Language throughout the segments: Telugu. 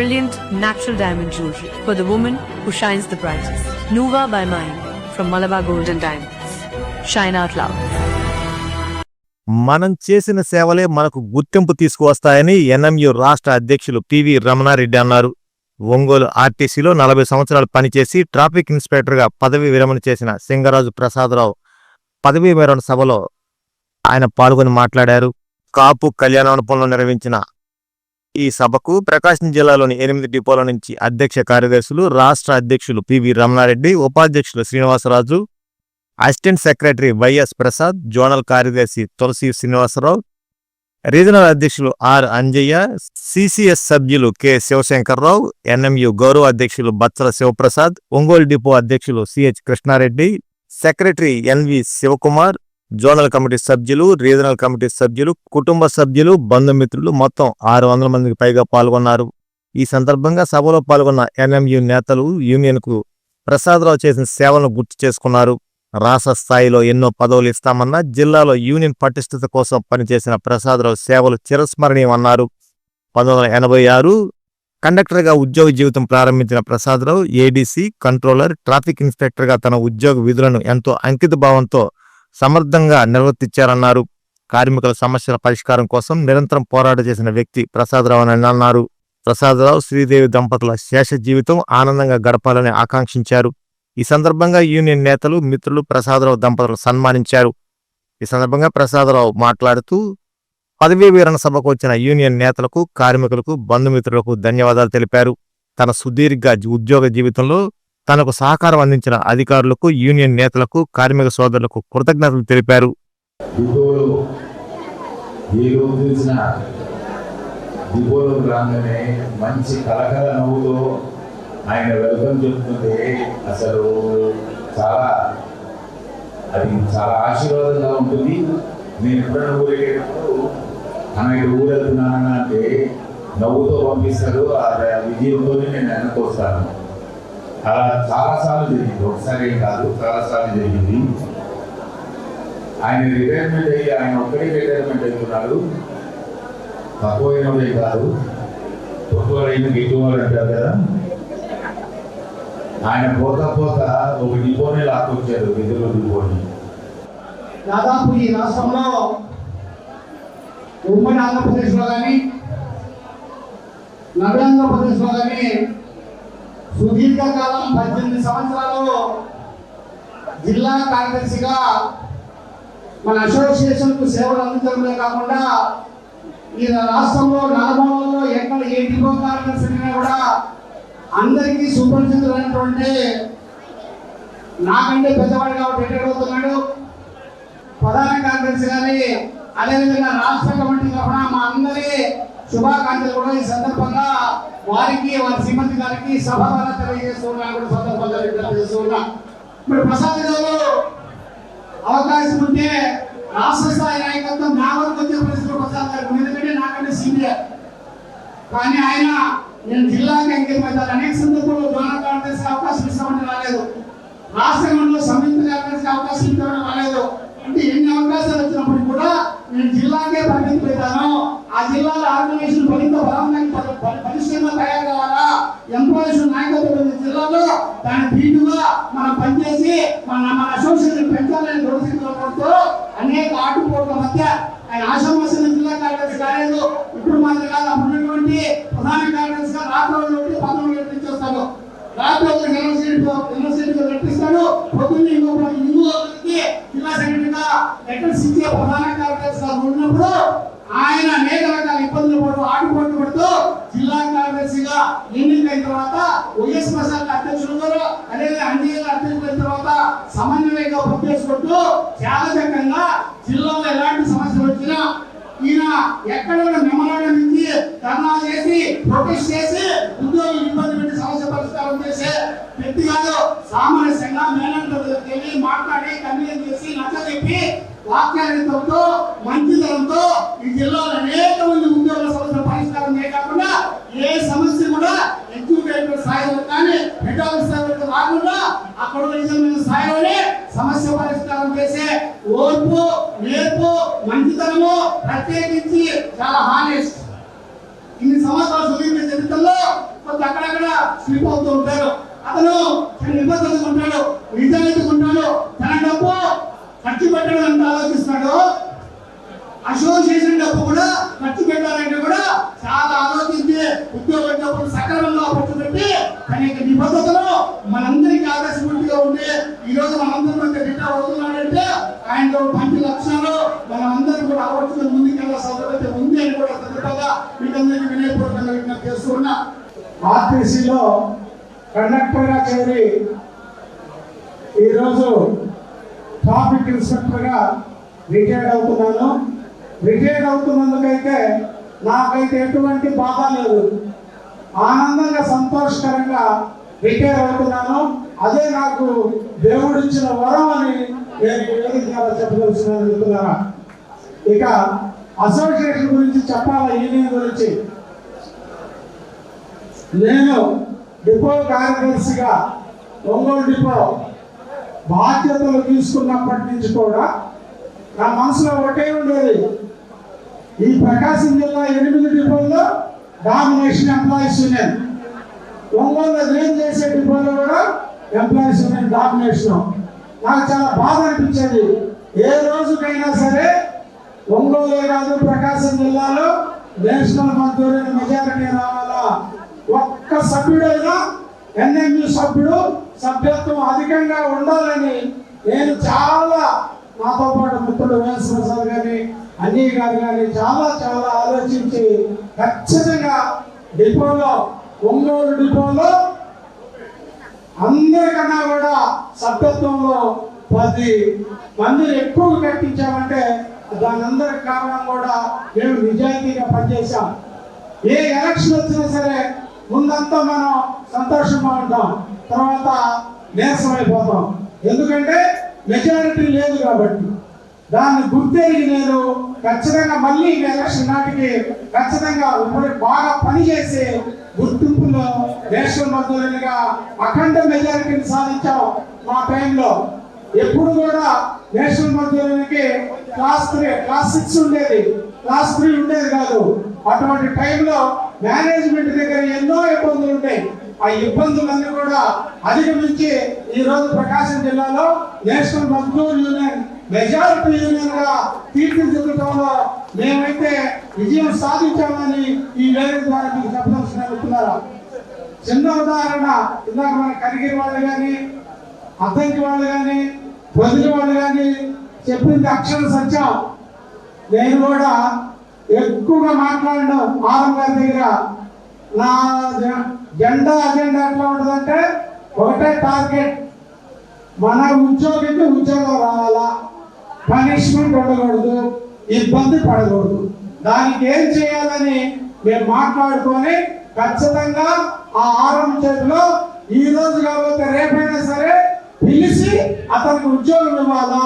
brilliant natural diamond jewelry for the woman who shines the brightest. Nuva by Mine from Malabar Golden Diamonds. Shine out loud. మనం చేసిన సేవలే మనకు గుర్తింపు తీసుకువస్తాయని ఎన్ఎంయు రాష్ట్ర అధ్యక్షులు పివి రమణారెడ్డి అన్నారు ఒంగోలు ఆర్టీసీలో నలభై సంవత్సరాలు పనిచేసి ట్రాఫిక్ ఇన్స్పెక్టర్గా పదవి విరమణ చేసిన సింగరాజు ప్రసాదరావు పదవీ విరమణ సభలో ఆయన పాల్గొని మాట్లాడారు కాపు కళ్యాణమండపంలో నిర్వహించిన ఈ సభకు ప్రకాశం జిల్లాలోని ఎనిమిది డిపోల నుంచి అధ్యక్ష కార్యదర్శులు రాష్ట్ర అధ్యక్షులు పివి రమణారెడ్డి ఉపాధ్యక్షులు Srinivasa Raju assistant secretary Y S Prasad zonal కార్యదర్శి తులసి శ్రీనివాసరావు రీజనల్ అధ్యక్షులు ఆర్. అంజయ్య సిసిఎస్ సభ్యులు కె. శివశంకర్రావు ఎన్ఎంయు గౌరవ అధ్యక్షులు బత్సల శివప్రసాద్ ఒంగోలు డిపో అధ్యక్షులు CH Krishna Reddy secretary N V Sivakumar zonal committee సభ్యులు రీజనల్ కమిటీ సభ్యులు కుటుంబ సభ్యులు బంధుమిత్రులు మొత్తం ఆరు వందల మందికి పైగా పాల్గొన్నారు. ఈ సందర్భంగా సభలో పాల్గొన్న ఎన్ఎంయు నేతలు యూనియన్కు ప్రసాదరావు చేసిన సేవలను గుర్తు చేసుకున్నారు. రాష్ట్ర స్థాయిలో ఎన్నో పదవులు ఇస్తామన్న జిల్లాలో యూనియన్ పటిష్టత కోసం పనిచేసిన ప్రసాదరావు సేవలు చిరస్మరణీయమన్నారు పంతొమ్మిది వందల ఎనభై ఆరు కండక్టర్గా ఉద్యోగ జీవితం ప్రారంభించిన ప్రసాదరావు ఏడీసీ కంట్రోలర్ ట్రాఫిక్ ఇన్స్పెక్టర్గా తన ఉద్యోగ విధులను ఎంతో అంకిత భావంతో సమర్థంగా నిర్వర్తించారన్నారు. కార్మికుల సమస్యల పరిష్కారం కోసం నిరంతరం పోరాట చేసిన వ్యక్తి ప్రసాదరావు అని అన్నారు. ప్రసాదరావు శ్రీదేవి దంపతుల శేష జీవితం ఆనందంగా గడపాలని ఆకాంక్షించారు. ఈ సందర్భంగా యూనియన్ నేతలు మిత్రులు ప్రసాదరావు దంపతులు సన్మానించారు. ఈ సందర్భంగా ప్రసాదరావు మాట్లాడుతూ పదవీ వీరణ సభకు వచ్చిన యూనియన్ నేతలకు కార్మికులకు బంధుమిత్రులకు ధన్యవాదాలు తెలిపారు. తన సుదీర్ఘ ఉద్యోగ జీవితంలో తనకు సహకారం అందించిన అధికారులకు యూనియన్ నేతలకు కార్మిక సోదరులకు కృతజ్ఞతలు తెలిపారు. డిపోలో రాగానే మంచి కలకల నవ్వుతో ఆయన వెల్కమ్ చెప్తుంటే అసలు చాలా అది చాలా ఆశీర్వాదంగా ఉంటుంది. నేను ఎప్పుడైనా ఊరేటప్పుడు అన్నయ్య ఊరు అంటే నవ్వుతో పంపిస్తారు ఆ విజయంతోనే నేను వెనక్కి వస్తాను. అలా చాలాసార్లు జరిగింది. ఒకసారి ఏం కాదు చాలాసార్లు జరిగింది. ఆయన రిటైర్మెంట్ అయ్యి ఆయన ఒక్కడే రిటైర్మెంట్ అవుతున్నాడు తక్కువైనదే కాదు. తక్కువైన గిట్టువాడు అంటారు కదా. ఆయన పోతా పోతా ఒక డిపోనే లాక్కొచ్చారు విధుల డిపోని. దాదాపు ఈ రాష్ట్రంలో ఉమ్మడి ఆంధ్రప్రదేశ్లో కానీ నవ్య కానీ సుదీర్ఘకాలం పద్దెనిమిది సంవత్సరాలు జిల్లా కార్యదర్శిగా మన అసోసియేషన్కు సేవలు అందించడమే కాకుండా ఈ రాష్ట్రంలో నలభైలో ఎక్కడ ఏ డిపో కార్యదర్శి కూడా అందరికీ సుపరిచితులైనటువంటి నాకంటే పెద్దవాడు కాబట్టి ఎక్కడ అవుతున్నాడు? ప్రధాన కార్యదర్శి కానీ అదేవిధంగా రాష్ట్ర కమిటీ తరఫున మా అందరి శుభాకాంక్షలు కూడా ఈ సందర్భంగా వారికి వారి శ్రీమతి గారికి సభ ద్వారా తెలియజేస్తున్నాను కూడా సందర్భంగా తెలియజేస్తున్నా ఇప్పుడు ప్రసాద్ గారు అవకాశం ఉంటే రాష్ట్ర స్థాయి నాయకత్వం నా వరకు వచ్చే పరిస్థితులు ప్రసాద్ గారు ఎందుకంటే నాకంటే సీనియర్. కానీ ఆయన నేను జిల్లాకి అంకితమవుతాను అనేక సందర్భంలో జోనల్ కార్యదర్శి అవకాశం ఇస్తామని రాలేదు. రాష్ట్రంలో సంయుక్త కార్యదర్శి అవకాశం ఇస్తామని రాలేదు. అంటే ఎన్ని అవకాశాలు వచ్చినప్పుడు కూడా నేను జిల్లాకే పరిమితి పెట్టాను జిల్లాలో ఆర్గనైజేషన్ మరింత బలంగా పరిశ్రమ తయారు కావాలా ఎంప్లాయీస్ నాయకత్వం జిల్లాలో దాని ధీటుగా మనం పనిచేసి మన మన అసోసియేషన్ పెంచాలని దృఢశక్తితో అనేక ఆటుపోట్ల మధ్య ఆయన ఆశామాసిన జిల్లా కార్యదర్శి కాలేదు ఇప్పుడు మాత్రం కాదు అప్పుడున్నటువంటి ప్రధాన కార్యదర్శిగా రాత్రి నుండి పంతొమ్మిది గంటల నుంచి వస్తాడు రాత్రి ఒక యూనివర్సిటీ యూనివర్సిటీలో నడిపిస్తాడు. పొద్దున్న ఇంకో ఇంకో జిల్లా సెక్రటరీగా లెటర్స్ ఇచ్చే ప్రధాన కార్యదర్శిగా ఉన్నప్పుడు ఆయన అనేక రకాల ఇబ్బందులు పడుతూ ఆటుపోటు పడుతూ జిల్లా కార్యదర్శిగా ఎన్నికైన తర్వాత వైఎస్ ప్రసాద్ అధ్యక్షులు గారు అదే అంజయ్య అధ్యక్షులైన తర్వాత సమన్వయంగా పనిచేసుకుంటూ చాలా చక్కగా జిల్లాలో ఎలాంటి సమస్యలు వచ్చినా ఈయన ఎక్కడ కూడా మెమరాండం ఇచ్చి ధర్నా చేసి ప్రొటెస్ట్ చేసి ఉద్యోగులు ఇబ్బంది పెట్టి సమస్య పరిష్కారం చేసే వ్యక్తి కాదు. సామరస్యంగా మేనేజ్మెంట్ వెళ్ళి మాట్లాడి కన్వీన్ చేసి నచ్చ చెప్పి వాక్యాలతో మంచితనంతో ఈ జిల్లాలో అనేక మంది ఉద్యోగుల సమస్యల పరిష్కారమే కాకుండా ఏ సమస్య కూడా ఎగ్జిక్యూటివ్ స్థాయిలో కానీ హెడ్ ఆఫీస్ స్థాయిలో కాకుండా అక్కడ నిజమైన స్థాయిలోనే సమస్య పరిష్కారం చేసే ఓర్పు నేర్పు మంచితనము ప్రత్యేకించి చాలా హానెస్ట్ ఇన్ని సంవత్సరాలు చదివిన చరిత్రలో కొంత అక్కడక్కడ స్లిప్ అవుతూ ఉంటారు అతను తన ఉంటాడు నిజాయితీగా ఉంటాడు. తన డబ్బు ఖర్చు పెట్టడం ఎంత ఆలోచిస్తున్నాడు అసోసియేషన్ డబ్బు కూడా ఖర్చు పెట్టాలంటే కూడా చాలా ఆలోచించి ఉద్యోగం ట్రాఫిక్ ఇన్స్పెక్టర్గా రిటైర్డ్ అవుతున్నాను. రిటైర్డ్ అవుతున్నందుకైతే నాకైతే ఎటువంటి బాధ లేదు. ఆనందంగా సంతోషకరంగా రిటైర్ అవుతున్నాను. అదే నాకు దేవుడు ఇచ్చిన వరం అని నేను ఈ చెప్పదలుచున్నాను ఇక అసోసియేషన్ గురించి చెప్పాలా? యూనియన్ గురించి? నేను డిపో కార్యదర్శిగా ఒంగోలు డిపో బాధ్యతలు తీసుకున్నప్పటి నుంచి కూడా నా మనసులో ఒకటే ఉండేది. ఈ ప్రకాశం జిల్లా ఎనిమిది డిపోల్లో డామినేషన్ ఎంప్లాయీస్ యూనియన్. ఒంగోలు నేను చేసే డిపోల్లో కూడా ఎంప్లాయీస్ యూనియన్ డామినేషన్. నాకు చాలా బాధ అనిపించేది. ఏ రోజుకైనా సరే ఒంగోలే కాదు ప్రకాశం జిల్లాలో నేషనల్ మద్దతు మెజారిటీ రావాలా? ఒక్క సభ్యుడైనా ఎన్ఎంయు సభ్యుడు సభ్యత్వం అధికంగా ఉండాలని నేను చాలా నాతో పాటు మిత్రుడు వేసిన సార్ కానీ అన్నీ గారు కానీ చాలా చాలా ఆలోచించి ఖచ్చితంగా డిపోలో ఒంగోలు డిపోలో అందరికన్నా కూడా సభ్యత్వంలో పది మందిని ఎక్కువ కట్టించామంటే దాని అందరికి కారణం కూడా మేము నిజాయితీగా పనిచేశాం. ఏ ఎలక్షన్ వచ్చినా సరే ముందంతా మనం సంతోషంగా ఉంటాం. తర్వాత నీరసం అయిపోతాం ఎందుకంటే మెజారిటీ లేదు కాబట్టి. దాన్ని గుర్తెరిగి నేను ఖచ్చితంగా మళ్ళీ ఎలక్షన్ నాటికి ఖచ్చితంగా ఇప్పుడు బాగా పనిచేసే గుర్తింపులో నేషనల్ మద్దతులుగా అఖండ మెజారిటీని సాధించాం మా టైంలో. ఎప్పుడు కూడా నేషనల్ మద్దతులకి క్లాస్ త్రీ క్లాస్ సిక్స్ ఉండేది. క్లాస్ త్రీ ఉండేది కాదు. అటువంటి టైంలో మేనేజ్మెంట్ దగ్గర ఎన్నో ఇబ్బందులు ఉంటాయి ఆ ఇబ్బందులన్నీ కూడా అధిగమించి ఈ రోజు ప్రకాశం జిల్లాలో నేషనల్ మజ్దూర్ యూనియన్ మెజారిటీ యూనియన్గా తీర్చిదిద్దడంలో మేమైతే విజయం సాధించామని ఈ వేదిక ద్వారా మీకు చెప్పదలసిన చెప్తున్నారా చిన్న ఉదాహరణ ఇందాక మన కరిగిరి వాళ్ళు కానీ అద్దంకి వాళ్ళు కానీ వదిలి వాళ్ళు కానీ చెప్పింది అక్షర సత్యం. నేను కూడా ఎక్కువగా మాట్లాడడం ఆరం గారి దగ్గర. నా జ- జెండా అజెండా ఎట్లా ఉంటుందంటే ఒకటే టార్గెట్. మన ఉద్యోగికి ఉద్యోగం రావాలా? పనిష్మెంట్ ఉండకూడదు ఇబ్బంది పడకూడదు. దానికి ఏం చేయాలని మేము మాట్లాడుకొని ఖచ్చితంగా ఆ ఆరం చేతిలో ఈ రోజు కాకపోతే రేపైనా సరే పిలిచి అతనికి ఉద్యోగం ఇవ్వాలా?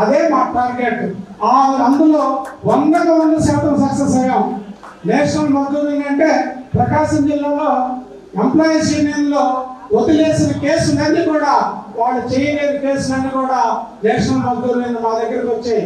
అదే మా టార్గెట్. ఆ అందులో వందకు వంద శాతం సక్సెస్ అయ్యాం. నేషనల్ మద్దతు అంటే ప్రకాశం జిల్లాలో ఎంప్లాయీస్ యూనియన్లో వదిలేసిన కేసులన్నీ కూడా వాళ్ళు చేయలేని కేసులన్నీ కూడా నేషనల్ మద్దతు మా దగ్గరికి వచ్చాయి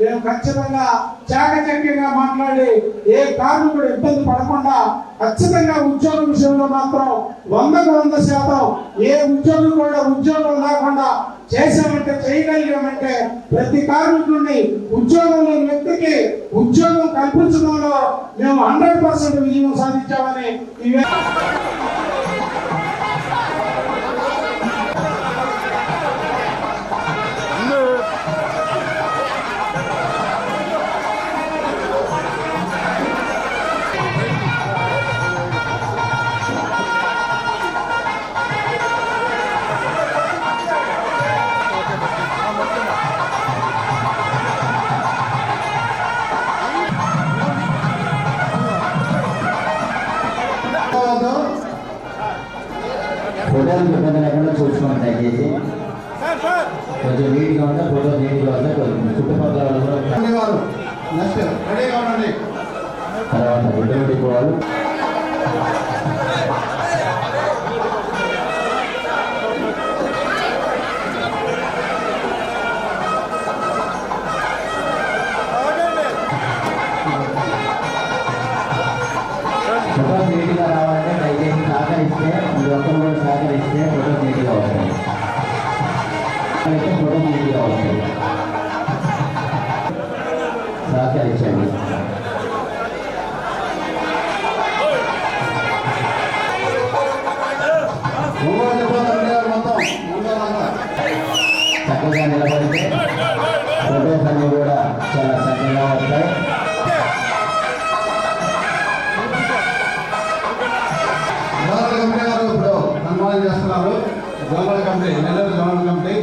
మేము ఖచ్చితంగా చాకచక్యంగా మాట్లాడి ఏ కార్మికుడు ఇబ్బంది పడకుండా ఖచ్చితంగా ఉద్యోగం విషయంలో మాత్రం వందకు వంద శాతం ఏ ఉద్యోగం కూడా ఉద్యోగం లేకుండా చేశామంటే చేయగలిగామంటే ప్రతి కార్మికుడిని ఉద్యోగం లేని వ్యక్తికి ఉద్యోగం కల్పించడంలో మేము హండ్రెడ్ పర్సెంట్ విజయం సాధించామని ఫోటోలు ఇబ్బంది లేకుండా చూసుకోండి దయచేసి. కొంచెం నీట్గా ఉంటే ఫోటో నీట్గా ఉంటే కొంచెం చుట్టుపక్కల వాళ్ళు నెక్స్ట్ తర్వాత వాళ్ళు ఇస్తే ఫోటో నీట్గా వస్తుంది అయితే ఫోటో నీట్గా వస్తుంది సహకరించండి చక్కగా నిలబడితే ఫోటోస్ అన్ని కూడా చాలా చక్కగా వస్తాయి జోనల్ కమిటీ గారు చేస్తున్నారు. Zonal committee Nellore zonal committee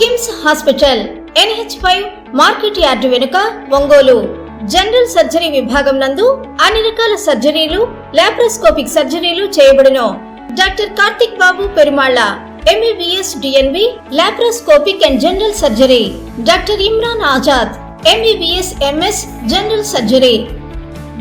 KIMS hospital NH five market yard వెనుక ఒంగోలు. జనరల్ సర్జరీ విభాగం నందు అన్ని రకాల సర్జరీలు లాప్రోస్కోపిక్ సర్జరీలు చేయబడును. Doctor Karthik Babu Perumalla MBBS DNB laparoscopic and general surgery doctor Imran Azad MBBS MS general surgery